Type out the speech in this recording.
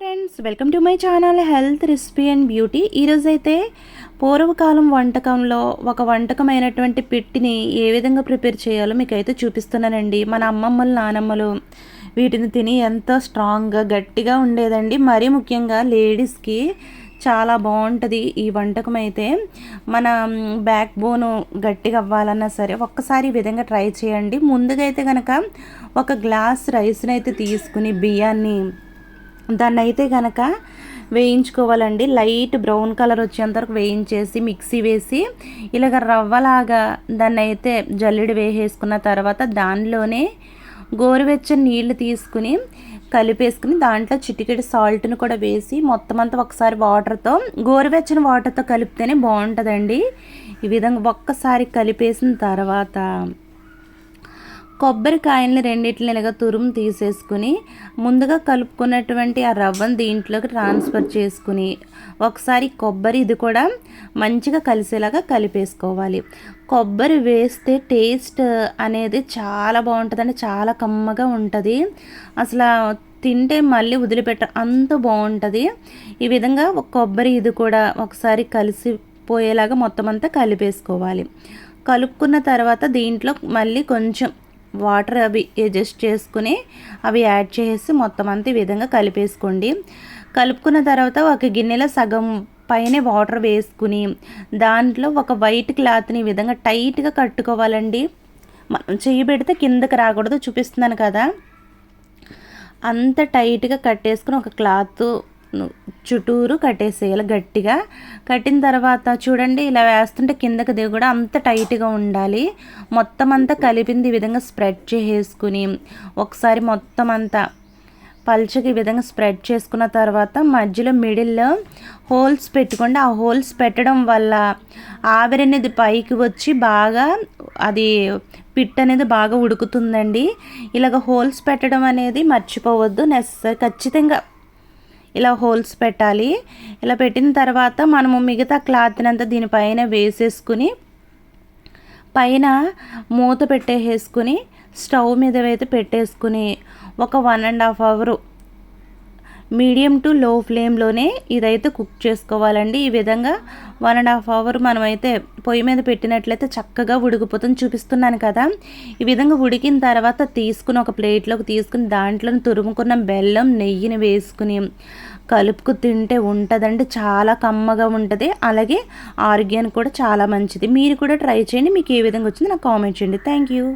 Friends welcome to my channel health recipe and beauty ఈరోజు అయితే పూర్వకాలం వంటకంలో ఒక వంటకమైనటువంటి పిట్టిని ఏ విధంగా ప్రిపేర్ చేయాలో మీకైతే చూపిస్తున్నానండి. మన అమ్మమ్మలు నానమ్మలు వీటిని తిని ఎంతో స్ట్రాంగ్గా గట్టిగా ఉండేదండి. మరీ ముఖ్యంగా లేడీస్కి చాలా బాగుంటుంది ఈ వంటకం అయితే మన బ్యాక్ బోను గట్టిగా అవ్వాలన్నా సరే ఒక్కసారి ఈ విధంగా ట్రై చేయండి. ముందుగా అయితే కనుక ఒక గ్లాస్ రైస్ని అయితే తీసుకుని బియ్యాన్ని దాన్ని అయితే కనుక వేయించుకోవాలండి. లైట్ బ్రౌన్ కలర్ వచ్చేంత వరకు వేయించేసి మిక్సీ వేసి ఇలాగ రవ్వలాగా దాన్ని అయితే జల్లెడి వేసేసుకున్న తర్వాత దానిలోనే గోరువెచ్చని నీళ్ళు తీసుకుని కలిపేసుకుని దాంట్లో చిటికెడి సాల్ట్ని కూడా వేసి మొత్తం అంతా ఒకసారి వాటర్తో గోరువెచ్చని వాటర్తో కలిపితేనే బాగుంటుందండి. ఈ విధంగా ఒక్కసారి కలిపేసిన తర్వాత కొబ్బరికాయల్ని రెండింటిని ఇలాగ తురుము తీసేసుకుని ముందుగా కలుపుకున్నటువంటి ఆ రవ్వను దీంట్లోకి ట్రాన్స్ఫర్ చేసుకుని ఒకసారి కొబ్బరి ఇది కూడా మంచిగా కలిసేలాగా కలిపేసుకోవాలి. కొబ్బరి వేస్తే టేస్ట్ అనేది చాలా బాగుంటుందండి చాలా కమ్మగా ఉంటుంది. అసలు తింటే మళ్ళీ వదిలిపెట్ట అంత బాగుంటుంది. ఈ విధంగా కొబ్బరి ఇది కూడా ఒకసారి కలిసిపోయేలాగా మొత్తం అంతా కలిపేసుకోవాలి. కలుపుకున్న తర్వాత దీంట్లో మళ్ళీ కొంచెం వాటర్ అవి అడ్జస్ట్ చేసుకుని అవి యాడ్ చేసి మొత్తం అంతా ఈ విధంగా కలిపేసుకోండి. కలుపుకున్న తర్వాత ఒక గిన్నెలో సగం పైన వాటర్ వేసుకుని దాంట్లో ఒక వైట్ క్లాత్ని విధంగా టైట్గా కట్టుకోవాలండి. మనం చెయ్యి పెడితే కిందకి రాకూడదు చూపిస్తున్నాను కదా. అంత టైట్గా కట్టేసుకుని ఒక క్లాత్ చుట్టూరు కట్టేసేయాలి గట్టిగా. కట్టిన తర్వాత చూడండి ఇలా వేస్తుంటే కిందకి దిగు కూడా అంత టైట్గా ఉండాలి. మొత్తం అంతా కలిపింది ఈ విధంగా స్ప్రెడ్ చేసేసుకుని ఒకసారి మొత్తం అంతా పల్చకి ఈ విధంగా స్ప్రెడ్ చేసుకున్న తర్వాత మధ్యలో మిడిల్లో హోల్స్ పెట్టుకోండి. ఆ హోల్స్ పెట్టడం వల్ల ఆవిరి అనేది పైకి వచ్చి బాగా అది పిట్ అనేది బాగా ఉడుకుతుందండి. ఇలాగ హోల్స్ పెట్టడం అనేది మర్చిపోవద్దు. నెసరీ ఖచ్చితంగా ఇలా హోల్స్ పెట్టాలి. ఇలా పెట్టిన తర్వాత మనము మిగతా క్లాత్నంతా దీనిపైన వేసేసుకుని పైన మూత పెట్టేసుకుని స్టవ్ మీద అయితే పెట్టేసుకుని ఒక one and half hour medium to low ఫ్లేమ్లోనే ఇదైతే కుక్ చేసుకోవాలండి. ఈ విధంగా వన్ అండ్ హాఫ్ అవర్ మనమైతే పొయ్యి మీద పెట్టినట్లయితే చక్కగా ఉడికిపోతుంది చూపిస్తున్నాను కదా. ఈ విధంగా ఉడికిన తర్వాత తీసుకుని ఒక ప్లేట్లోకి తీసుకుని దాంట్లో తురుముకున్న బెల్లం నెయ్యిని వేసుకుని కలుపుకు తింటే ఉంటుందండి. చాలా కమ్మగా ఉంటుంది. అలాగే ఆరోగ్యానికి కూడా చాలా మంచిది. మీరు కూడా ట్రై చేయండి. మీకు ఏ విధంగా వచ్చిందో నాకు కామెంట్ చేయండి. Thank you